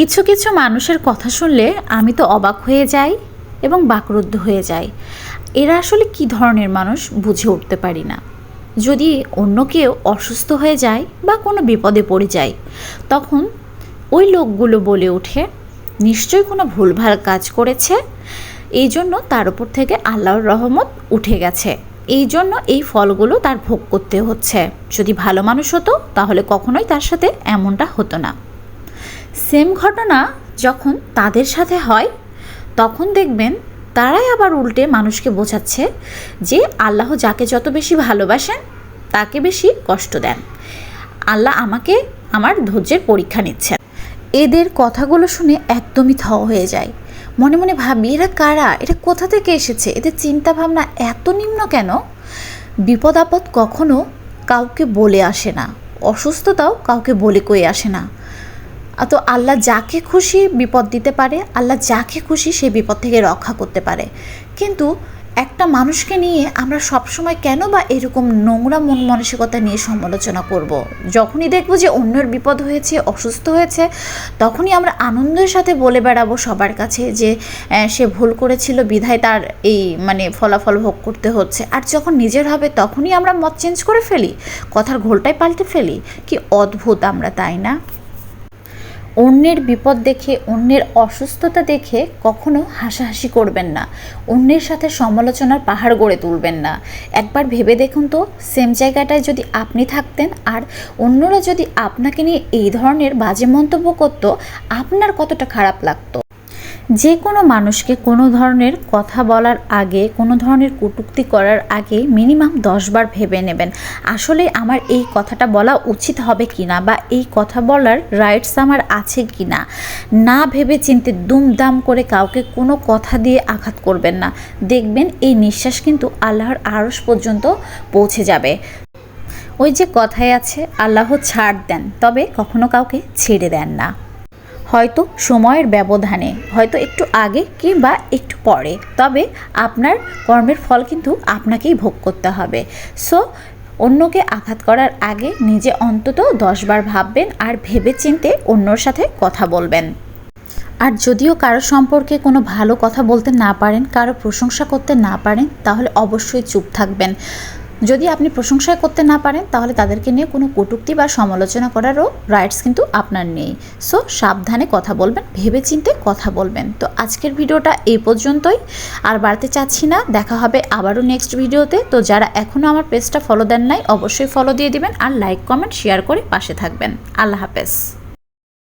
কিছু কিছু মানুষের কথা শুনলে আমি তো অবাক হয়ে যাই এবং বাকরুদ্ধ হয়ে যাই। এরা আসলে কি ধরনের মানুষ বুঝে উঠতে পারি না। যদি অন্য কেউ অসুস্থ হয়ে যায় বা কোনো বিপদে পড়ে যায়, তখন ওই লোকগুলো বলে ওঠে, নিশ্চয়ই কোনো ভুলভাল কাজ করেছে। এই জন্য তার উপর থেকে আল্লাহর রহমত উঠে গেছে। এই জন্য এই ফলগুলো তার ভোগ করতে হচ্ছে। যদি ভালো মানুষ হতো, তাহলে কখনোই তার সাথে এমনটা হতো না। সেম ঘটনা যখন তাদের সাথে হয়, তখন দেখবেন তারাই আবার উল্টে মানুষকে বোঝাচ্ছে যে আল্লাহ যাকে যত বেশি ভালোবাসেন, তাকে বেশি কষ্ট দেন। আল্লাহ আমাকে আমার ধৈর্যের পরীক্ষা নিচ্ছেন। এদের কথাগুলো শুনে একদমই থ হয়ে যায়। মনে মনে ভাবি, এরা কারা? এটা কোথা থেকে এসেছে? এদের চিন্তা ভাবনা এত নিম্ন কেন? বিপদ আপদ কখনো কাউকে বলে আসে না। অসুস্থতাও কাউকে বলে কয়ে আসে না। তো আল্লাহ যাকে খুশি বিপদ দিতে পারে, আল্লাহ যাকে খুশি সেই বিপদ থেকে রক্ষা করতে পারে। কিন্তু একটা মানুষকে নিয়ে আমরা সবসময় কেন বা এরকম নোংরা মন মানসিকতা নিয়ে সমালোচনা করব। যখনই দেখব যে অন্যের বিপদ হয়েছে, অসুস্থ হয়েছে, তখনই আমরা আনন্দের সাথে বলে বেড়াবো সবার কাছে যে সে ভুল করেছিল, বিধায় তার এই মানে ফলাফল ভোগ করতে হচ্ছে। আর যখন নিজের হবে, তখনই আমরা মত চেঞ্জ করে ফেলি, কথার ঘোলটাই পাল্টে ফেলি। কি অদ্ভুত আমরা, তাই না? অন্যের বিপদ দেখে, অন্যের অসুস্থতা দেখে কখনো হাসাহাসি করবেন না। অন্যের সাথে সমালোচনার পাহাড় গড়ে তুলবেন না। একবার ভেবে দেখুন তো, সেম জায়গাটায় যদি আপনি থাকতেন আর অন্যরা যদি আপনাকে নিয়ে এই ধরনের বাজে মন্তব্য করতো, আপনার কতটা খারাপ লাগতো? যে কোনো মানুষকে কোনো ধরনের কথা বলার আগে, কোনো ধরনের কটূক্তি করার আগে মিনিমাম দশবার ভেবে নেবেন, আসলে আমার এই কথাটা বলা উচিত হবে কি না বা এই কথা বলার রাইটস আমার আছে কি না না ভেবে চিনতে দুমদাম করে কাউকে কোনো কথা দিয়ে আঘাত করবেন না। দেখবেন এই নিঃশ্বাস কিন্তু আল্লাহর আড়স পর্যন্ত পৌঁছে যাবে। ওই যে কথায় আছে, আল্লাহ ছাড় দেন, তবে কখনো কাউকে ছেড়ে দেন না। হয়তো সময়ের ব্যবধানে, হয়তো একটু আগে কিংবা একটু পরে। তবে আপনার কর্মের ফল কিন্তু আপনাকেই ভোগ করতে হবে। সো, অন্যকে আঘাত করার আগে নিজে অন্তত দশবার ভাববেন আর ভেবে চিনতে অন্যর সাথে কথা বলবেন। আর যদিও কারও সম্পর্কে কোনো ভালো কথা বলতে না পারেন, কারও প্রশংসা করতে না পারেন, তাহলে অবশ্যই চুপ থাকবেন। যদি আপনি প্রশংসা করতে না পারেন, তাহলে তাদেরকে নিয়ে কোনো কটূক্তি বা সমালোচনা করারও রাইটস কিন্তু আপনার নেই। সো সাবধানে কথা বলবেন ভেবে চিনতে কথা বলবেন। তো আজকের ভিডিওটা এই পর্যন্তই। আর বাড়তে চাচ্ছি না, দেখা হবে আবারও নেক্সট ভিডিওতে। তো যারা এখনও আমার পেজটা ফলো দেন নাই, অবশ্যই ফলো দিয়ে দিবেন আর লাইক কমেন্ট শেয়ার করে পাশে থাকবেন। আল্লাহ হাফেজ।